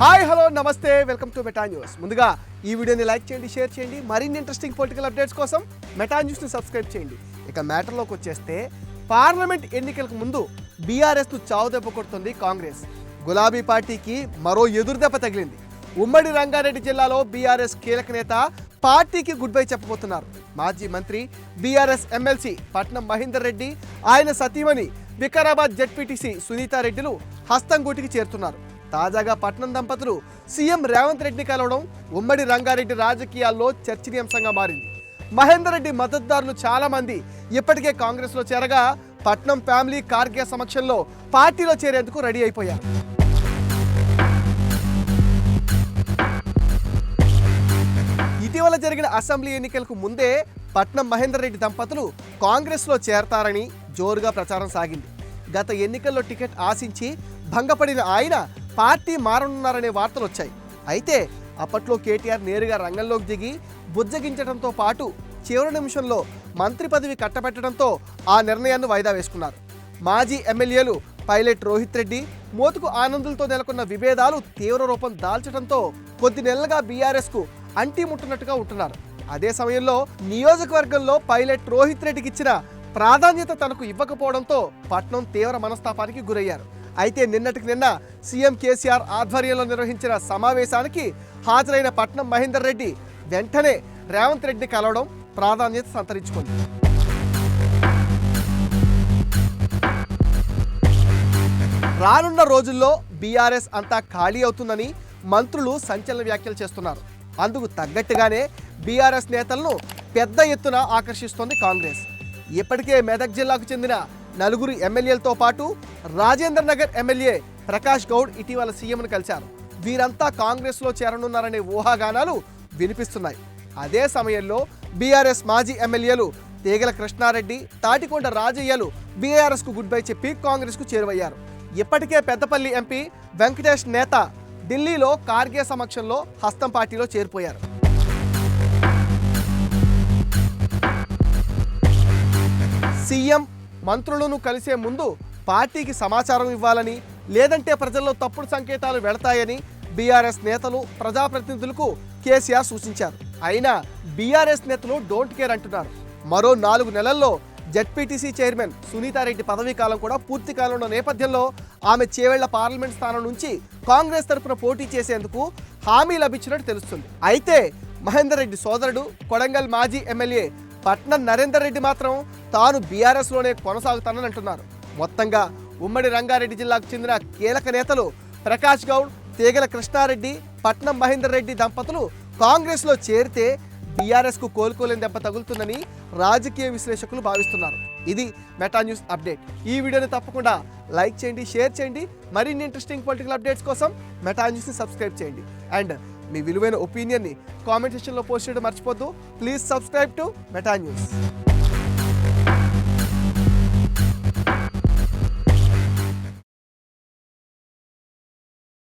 Hi hello నమస్తే welcome to Meta news. ముందుగా ఈ వీడియోని లైక్ చేయండి షేర్ చేయండి. మరిన్ని ఇంట్రెస్టింగ్ పొలిటికల్ అప్డేట్స్ కోసం మెటా న్యూస్ని సబ్స్క్రైబ్ చేయండి. ఇక మ్యాటర్లోకి వచ్చేస్తే పార్లమెంట్ ఎన్నికలకు ముందు బీఆర్ఎస్ను చావు దెబ్బ కొడుతుంది కాంగ్రెస్. గులాబీ పార్టీకి మరో ఎదురుదెబ్బ తగిలింది. ఉమ్మడి రంగారెడ్డి జిల్లాలో బీఆర్ఎస్ కీలక నేత పార్టీకి గుడ్ బై చెప్పబోతున్నారు. మాజీ మంత్రి బీఆర్ఎస్ ఎమ్మెల్సీ పట్నం మహేందర్ రెడ్డి ఆయన సతీమణి వికారాబాద్ జెడ్పీటీసీ సునీతారెడ్డిలు హస్తంగూటికి చేరుతున్నారు. తాజాగా పట్నం దంపతులు సీఎం రేవంత్ రెడ్డిని కలవడం ఉమ్మడి రంగారెడ్డి రాజకీయాల్లో చర్చనీయాంశంగా మారింది. మహేందర్ రెడ్డి మద్దతుదారులు చాలామంది ఇప్పటికే కాంగ్రెస్లో చేరగా పట్నం ఫ్యామిలీ కార్గే సమక్షంలో పార్టీలో చేరేందుకు రెడీ అయిపోయారు. ఇటీవల జరిగిన అసెంబ్లీ ఎన్నికలకు ముందే పట్నం మహేందర్ రెడ్డి దంపతులు కాంగ్రెస్లో చేరతారని జోరుగా ప్రచారం సాగింది. గత ఎన్నికల్లో టికెట్ ఆశించి భంగపడిన ఆయన పార్టీ మారనున్నారనే వార్తలు వచ్చాయి అయితే అప్పట్లో కేటీఆర్ నేరుగా రంగంలోకి దిగి బుజ్జగించడంతో పాటు చివరి నిమిషంలో మంత్రి పదవి కట్టబెట్టడంతో ఆ నిర్ణయాన్ని వాయిదా వేసుకున్నారు. మాజీ ఎమ్మెల్యేలు పైలట్ రోహిత్ రెడ్డి మోతుకు ఆనందులతో నెలకొన్న విభేదాలు తీవ్ర రూపం దాల్చడంతో కొద్ది నెలలుగా బీఆర్ఎస్కు అంటి ముట్టనట్టుగా ఉంటున్నారు. అదే సమయంలో నియోజకవర్గంలో పైలట్ రోహిత్ రెడ్డికి ఇచ్చిన ప్రాధాన్యత తనకు ఇవ్వకపోవడంతో పట్నం తీవ్ర మనస్తాపానికి గురయ్యారు. అయితే నిన్నటికి నిన్న సీఎం కేసీఆర్ ఆధ్వర్యంలో నిర్వహించిన సమావేశానికి హాజరైన పట్నం మహేందర్ రెడ్డి వెంటనే రేవంత్ రెడ్డిని కలవడం ప్రాధాన్యత సంతరించుకుంది. రానున్న రోజుల్లో బీఆర్ఎస్ అంతా ఖాళీ అవుతుందని మంత్రులు సంచలన వ్యాఖ్యలు చేస్తున్నారు. అందుకు తగ్గట్టుగానే బీఆర్ఎస్ నేతలను పెద్ద ఎత్తున ఆకర్షిస్తోంది కాంగ్రెస్. ఇప్పటికే మెదక్ జిల్లాకు చెందిన నలుగురు ఎమ్మెల్యేలతో పాటు రాజేంద్ర నగర్ ఎమ్మెల్యే ప్రకాష్ గౌడ్ ఇటీవల సీఎంను కలిశారు. వీరంతా కాంగ్రెస్లో చేరనున్నారనే ఊహాగానాలు వినిపిస్తున్నాయి. అదే సమయంలో బీఆర్ఎస్ మాజీ ఎమ్మెల్యేలు తీగల కృష్ణారెడ్డి తాటికొండ రాజయ్యలు బీఆర్ఎస్కు గుడ్ బై చెప్పి కాంగ్రెస్కు చేరువయ్యారు. ఇప్పటికే పెద్దపల్లి ఎంపీ వెంకటేష్ నేత ఢిల్లీలో కార్గే సమక్షంలో హస్తం పార్టీలో చేరిపోయారు. సీఎం మంత్రులను కలిసే ముందు పార్టీకి సమాచారం ఇవ్వాలని లేదంటే ప్రజల్లో తప్పుడు సంకేతాలు వెళతాయని బీఆర్ఎస్ నేతలు ప్రజాప్రతినిధులకు కేసీఆర్ సూచించారు. అయినా బీఆర్ఎస్ నేతలు డోంట్ కేర్ అంటున్నారు. మరో నాలుగు నెలల్లో జడ్పీటీసీ చైర్మన్ సునీతారెడ్డి పదవీ కాలం కూడా పూర్తి కాలంలో నేపథ్యంలో ఆమె చేవేళ్ళ పార్లమెంట్ స్థానం నుంచి కాంగ్రెస్ తరఫున పోటీ చేసేందుకు హామీ లభించినట్టు తెలుస్తుంది. అయితే మహేందర్ రెడ్డి సోదరుడు కొడంగల్ మాజీ ఎమ్మెల్యే పట్నం నరేందర్ రెడ్డి మాత్రం తాను బీఆర్ఎస్లోనే కొనసాగుతానని అంటున్నారు. మొత్తంగా ఉమ్మడి రంగారెడ్డి జిల్లాకు చెందిన కీలక నేతలు ప్రకాష్ గౌడ్ తీగల కృష్ణారెడ్డి పట్నం మహేందర్ రెడ్డి దంపతులు కాంగ్రెస్లో చేరితే బీఆర్ఎస్కు కోలుకోలేని దెబ్బ తగులుతుందని రాజకీయ విశ్లేషకులు భావిస్తున్నారు. ఇది మెటా న్యూస్ అప్డేట్. ఈ వీడియోని తప్పకుండా లైక్ చేయండి షేర్ చేయండి. మరిన్ని ఇంట్రెస్టింగ్ పొలిటికల్ అప్డేట్స్ కోసం మెటా న్యూస్ని సబ్స్క్రైబ్ చేయండి. అండ్ మీ విలువైన ఒపీనియన్ని కామెంట్ సెక్షన్లో పోస్ట్ చేయడం మర్చిపోద్దు. Please subscribe to Meta News